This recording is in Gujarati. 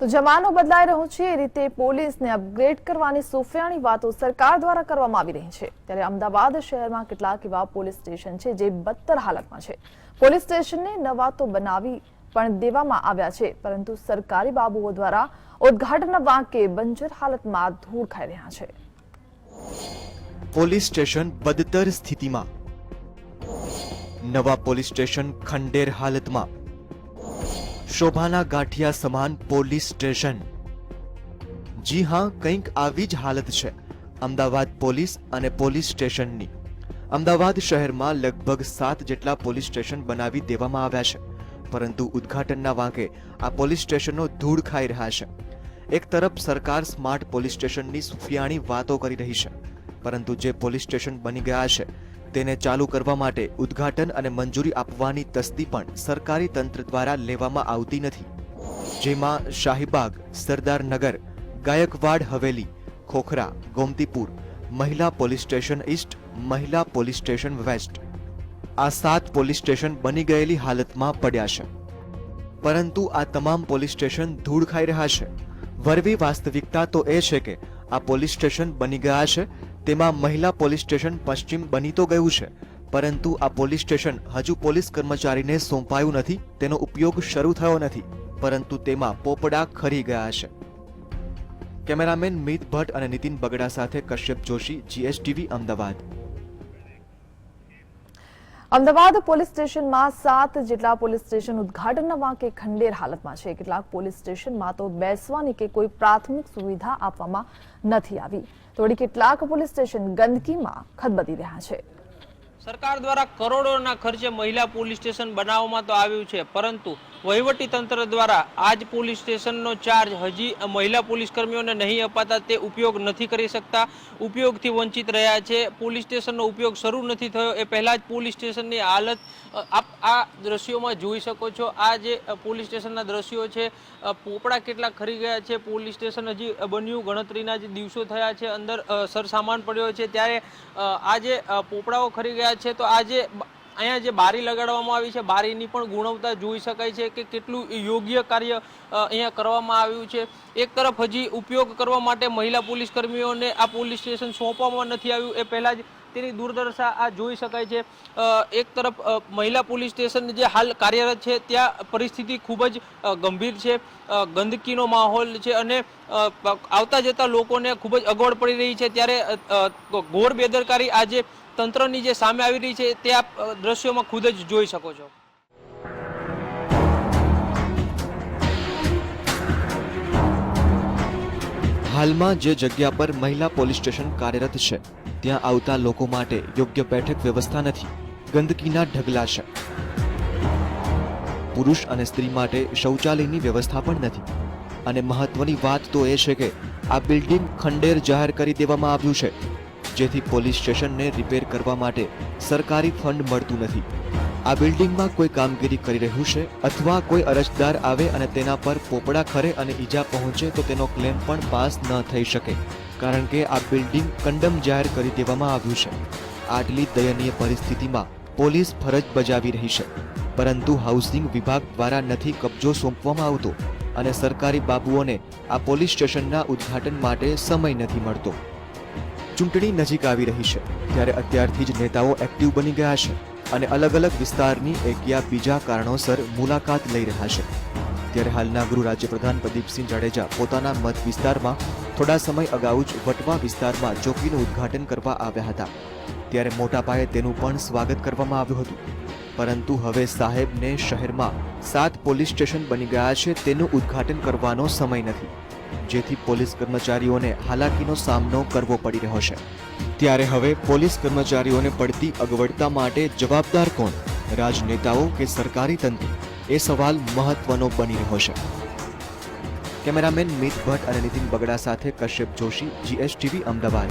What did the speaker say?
તો જમાનો બદલાઈ રહ્યો છે, એ રીતે પોલીસને અપગ્રેડ કરવાની સોફિયાની વાતો સરકાર દ્વારા કરવામાં આવી રહી છે. ત્યારે અમદાવાદ શહેરમાં કેટલાક એવા પોલીસ સ્ટેશન છે જે બદતર હાલતમાં છે. પોલીસ સ્ટેશનને નવા તો બનાવી પણ દેવામાં આવ્યા છે, પરંતુ સરકારી બાબુઓ દ્વારા ઉદ્ઘાટન વાંકે બંજર હાલતમાં ધૂળ ખાઈ રહ્યા છે. પોલીસ સ્ટેશન બદતર સ્થિતિમાં. નવા પોલીસ સ્ટેશન ખંડેર હાલતમાં. શોભાના ગાંઠિયા સમાન પોલીસ સ્ટેશન. જી હા, કંઈક આવી જ હાલત છે. અમદાવાદ પોલીસ અને પોલીસ સ્ટેશનની. અમદાવાદ શહેરમાં લગભગ સાત જેટલા પોલીસ સ્ટેશન બનાવી દેવામાં આવ્યા છે. પરંતુ ઉદ્ઘાટનના વાંકે આ પોલીસ સ્ટેશનો ધૂળ ખાઈ રહ્યા છે. એક તરફ સરકાર સ્માર્ટ પોલીસ સ્ટેશનની સુફિયાણી વાતો કરી રહી છે. પરંતુ જે પોલીસ સ્ટેશન બની ગયા છે તેને ચાલુ કરવા માટે ઉદ્ઘાટન અને મંજૂરી આપવાની તસ્દી પણ સરકારી તંત્ર દ્વારા લેવામાં આવતી નથી. જેમાં શાહીબાગ સરદારનગર ગાયકવાડ હવેલી, ખોખરા, ગોમતીપુર, મહિલા પોલીસ સ્ટેશન ઈસ્ટ, મહિલા પોલીસ સ્ટેશન વેસ્ટ. આ સાત પોલીસ સ્ટેશન બની ગયેલી હાલતમાં પડ્યા છે. પરંતુ આ તમામ પોલીસ સ્ટેશન ધૂળ ખાઈ રહ્યા છે. વરવી વાસ્તવિકતા તો એ છે કે આ પોલીસ સ્ટેશન બની ગયા છે. તેમાં મહિલા પોલીસ સ્ટેશન પશ્ચિમ બની તો ગયું છે, પરંતુ આ પોલીસ સ્ટેશન હજુ પોલીસ કર્મચારીને સોંપાયું નથી, તેનો ઉપયોગ શરૂ થયો નથી, પરંતુ તેમાં પોપડા ખરી ગયા છે. કેમેરામેન મિત ભટ્ટ અને નીતિન બગડા સાથે કશ્યપ જોશી જીએસટીવી અમદાવાદ. અમદાવાદ પોલીસ સ્ટેશનમાં સાત જેટલા પોલીસ સ્ટેશન ઉદ્ઘાટનના વાંકે ખંડેર હાલતમાં છે. કેટલાક પોલીસ સ્ટેશનમાં તો બેસવાની કે કોઈ પ્રાથમિક સુવિધા આપવામાં નથી આવી. તો વળી કેટલાક પોલીસ સ્ટેશન ગંદકીમાં ખદબદી રહ્યા છે. સરકાર દ્વારા કરોડોના ખર્ચે મહિલા પોલીસ સ્ટેશન બનાવવામાં તો આવ્યું છે, પરંતુ તંત્ર દ્વારા આજ પોલીસ સ્ટેશનનો ચાર્જ હજી મહિલા પોલીસ કર્મીઓને નહીં અપાતા તે ઉપયોગ નથી કરી શકતા. ઉપયોગથી વંચિત રહ્યા છે. પોલીસ સ્ટેશનનો ઉપયોગ શરૂ નથી થયો. એ પહેલાં જ પોલીસ સ્ટેશનની હાલત આપ આ દ્રશ્યોમાં જોઈ શકો છો. આ જે પોલીસ સ્ટેશનના દ્રશ્યો છે પોપડા કેટલા ખરી ગયા છે. પોલીસ સ્ટેશન હજી બન્યું. ગણતરીના જે દિવસો થયા છે. અંદર સરસામાન પડ્યો છે. ત્યારે આ જે પોપડાઓ ખરી ગયા છે. તો આ જે બ- અહીંયા જે બારી લગાડવામાં આવી છે, બારીની પણ ગુણવત્તા જોઈ શકાય છે કે કેટલું યોગ્ય કાર્ય અહીંયા કરવામાં આવ્યું છે. એક તરફ હજી ઉપયોગ કરવા માટે મહિલા પોલીસ કર્મીઓને આ પોલીસ સ્ટેશન સોંપવામાં નથી આવ્યું, એ પહેલાં જ તેની દુર્દશા આ જોઈ શકાય છે. એક તરફ મહિલા પોલીસ સ્ટેશન જે હાલ કાર્યરત છે, ત્યાં પરિસ્થિતિ ખૂબ જ ગંભીર છે ગંદકીનો માહોલ છે અને આવતા જતા લોકોને ખૂબ જ અગવડ પડી રહી છે. ત્યારે ઘોર બેદરકારી આજે તંત્રની જે સામે આવી રહી છે, તે આપ દ્રશ્યોમાં ખુદ જ જોઈ શકો છો. હાલમાં જે જગ્યા પર મહિલા પોલીસ સ્ટેશન કાર્યરત છે, ત્યાં આવતા લોકો માટે યોગ્ય બેઠક વ્યવસ્થા નથી, ગંદકીના ઢગલા છે. પુરુષ અને સ્ત્રી માટે શૌચાલયની વ્યવસ્થા પણ નથી. અને મહત્વની વાત તો એ છે કે, આ બિલ્ડિંગ ખંડેર જાહેર કરી દેવામાં આવ્યું છે. જેથી પોલીસ સ્ટેશનને રિપેર કરવા માટે સરકારી ફંડ મળતું નથી. આ બિલ્ડિંગમાં કોઈ કામગીરી કરી રહ્યું છે અથવા કોઈ અરજદાર આવે અને તેના પર પોપડા ખરે અને ઈજા પહોંચે તો તેનો ક્લેમ પણ પાસ ન થઈ શકે, કારણ કે આ બિલ્ડિંગ કંડમ જાહેર કરી દેવામાં આવ્યું છે. આટલી દયનીય પરિસ્થિતિમાં પોલીસ ફરજ બજાવી રહી છે, પરંતુ હાઉસિંગ વિભાગ દ્વારા નથી કબજો સોંપવામાં આવતો અને સરકારી બાબુઓને આ પોલીસ સ્ટેશનના ઉદ્ઘાટન માટે સમય નથી મળતો. ચૂંટણી નજીક આવી રહી છે, ત્યારે અત્યારથી જ નેતાઓ એક્ટિવ બની ગયા છે અને અલગ અલગ વિસ્તારની એક બીજા કારણોસર મુલાકાત લઈ રહ્યા છે. ત્યારે હાલના ગૃહ રાજ્યપ્રધાન પ્રદીપસિંહ જાડેજા પોતાના મત વિસ્તારમાં થોડા સમય અગાઉ જ વટવા વિસ્તારમાં ચોકીનું ઉદ્ઘાટન કરવા આવ્યા હતા. ત્યારે મોટા પાયે તેનું પણ સ્વાગત કરવામાં આવ્યું હતું. પરંતુ હવે સાહેબને શહેરમાં સાત પોલીસ સ્ટેશન બની ગયા છે, તેનું ઉદ્ઘાટન કરવાનો સમય નથી. જેથી પોલીસ કર્મચારીઓને હાલાકીનો સામનો કરવો પડી રહ્યો છે. ત્યારે હવે પોલીસ કર્મચારીઓને પડતી અગવડતા માટે જવાબદાર કોણ? રાજનેતાઓ કે સરકારી તંત્ર? એ સવાલ મહત્વનો બની રહ્યો છે. કેમેરામેન મિત ભટ્ટ અને નીતિન બગડા સાથે કશ્યપ જોશી, જીએસટીવી, અમદાવાદ.